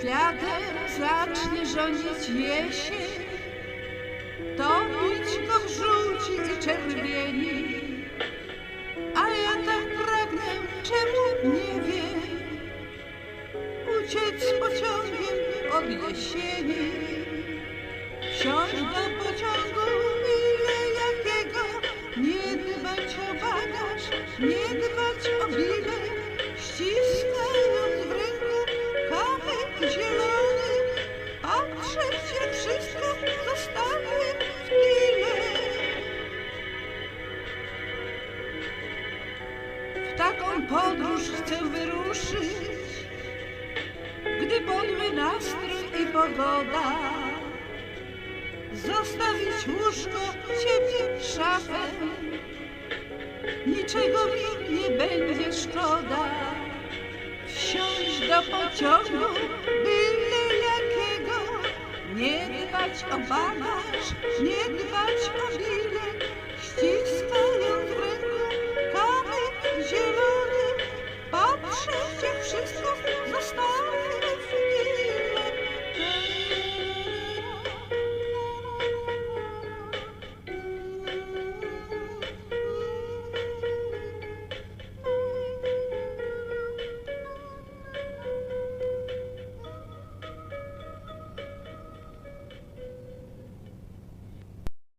Światem zacznie rządzić jesień, topić go w żółci i czerwieni. A ja tak pragnę, czemu nie wiem, uciec pociągiem od jesieni. Wsiąść do pociągu byle jakiego, nie dbać o bagaż, nie dbać o podróż chcę wyruszyć, gdy podły nastrój i pogoda. Zostawić łóżko, ciebie, szafę, niczego mi nie będzie szkoda. Wsiąść do pociągu, byle jakiego, nie dbać o bagaż, nie dbać o bilet. off me.